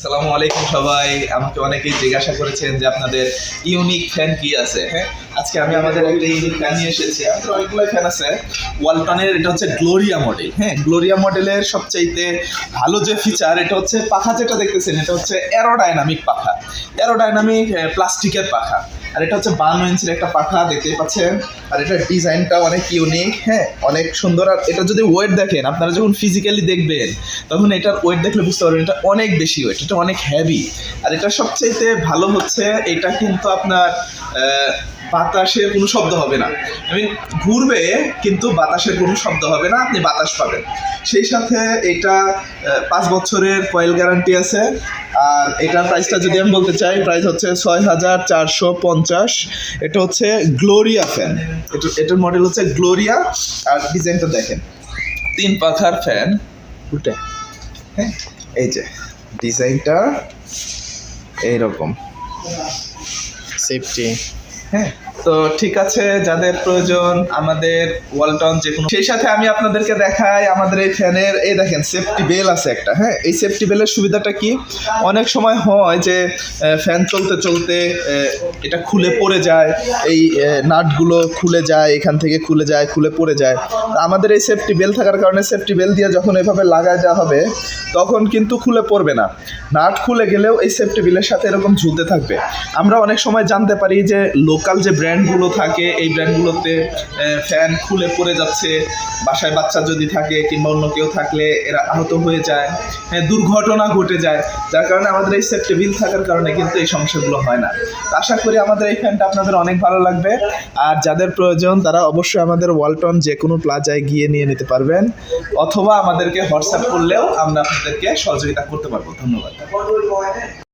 আসসালামু আলাইকুম সবাই। আমাকে অনেকেই জিজ্ঞাসা করেছেন যে আপনাদের ইউনিক ফ্যান কি আছে হ্যাঁ? আজকে আমি আমাদের একটা ইউনিক ফ্যান নিয়ে এসেছি। আমাদের অনেকগুলো ফ্যান আছে। ওয়ালটনের এটা হচ্ছে গ্লোরিয়া মডেল হ্যাঁ? গ্লোরিয়া মডেলের সবচাইতে ভালো যে ফিচার এটা হচ্ছে পাখা যেটা দেখতেছেন, এটা হচ্ছে অ্যারোডাইনামিক পাখা। অ্যারোডাইনামিক প্লাস্টিকের পাখা। আর এটা হচ্ছে বান্ন ইঞ্চির একটা পাখা, দেখতেই পাচ্ছেন। আর এটার ডিজাইনটা অনেক ইউনিক হ্যাঁ অনেক সুন্দর। আর এটা যদি ওয়েট দেখেন, আপনারা যখন ফিজিক্যালি দেখবেন, তখন এটার ওয়েট দেখলে বুঝতে পারবেন এটা অনেক বেশি ওয়েট এটা অনেক হ্যাভি আর এটা সবচাইতে ভালো হচ্ছে, এটা কিন্তু আপনার বাতাসের কোনো শব্দ হবে না। আই মিন ঘুরবে, কিন্তু বাতাসের কোনো শব্দ হবে না, আপনি বাতাস পাবেন। সেই সাথে এটা পাঁচ বছরের কয়েল গ্যারান্টি আছে। আর এটার প্রাইসটা যদি আমি বলতে চাই প্রাইস হচ্ছে ছয় হাজার চারশো পঞ্চাশ। এটা হচ্ছে গ্লোরিয়া ফ্যান এটা, এটার মডেল হচ্ছে গ্লোরিয়া আর ডিজাইনটা দেখেন। তিন পাখার ফ্যান উল্টে হ্যাঁ? এই যে ডিজাইনটা এইরকম। সেফটি হ্যাঁ তো ঠিক আছে, যাদের প্রয়োজন, আমাদের ওয়ালটন যে কোনো সেই সাথে আমি আপনাদেরকে দেখাই আমাদের এই ফ্যানের, এই দেখেন সেফটি বেল আছে একটা হ্যাঁ? এই সেফটি বেলের সুবিধাটা কি? অনেক সময় হয় যে ফ্যান চলতে চলতে এটা খুলে পড়ে যায়, এই নাটগুলো খুলে যায়, এখান থেকে খুলে যায়, খুলে পড়ে যায়। আমাদের এই সেফটি বেল থাকার কারণে সেফটি বেল দিয়ে যখন এভাবে লাগায় দেওয়া হবে, তখন কিন্তু খুলে পড়বে না। নাট খুলে গেলেও এই সেফটি বিলের সাথে এরকম ঝুলতে থাকবে। আমরা অনেক সময় জানতে পারি যে লোকাল যে ব্র্যান্ডগুলো থাকে, এই ব্র্যান্ডগুলোতে ফ্যান খুলে পড়ে যাচ্ছে, বাসায় বাচ্চা যদি থাকে কিংবা অন্য কেউ থাকলে এরা আহত হয়ে যায় হ্যাঁ দুর্ঘটনা ঘটে যায়। যার কারণে আমাদের এই সেফটি বিল থাকার কারণে কিন্তু এই সমস্যাগুলো হয় না। আশা করি আমাদের এই ফ্যানটা আপনাদের অনেক ভালো লাগবে। আর যাদের প্রয়োজন, তারা অবশ্যই আমাদের ওয়ালটন যে কোনো প্লাজায় গিয়ে নিয়ে নিতে পারবেন। অথবা আমাদেরকে হোয়াটসঅ্যাপ করলেও আমরা আপনাদেরকে সহযোগিতা করতে পারব। ধন্যবাদ। แต่พอดูดอยเนี่ย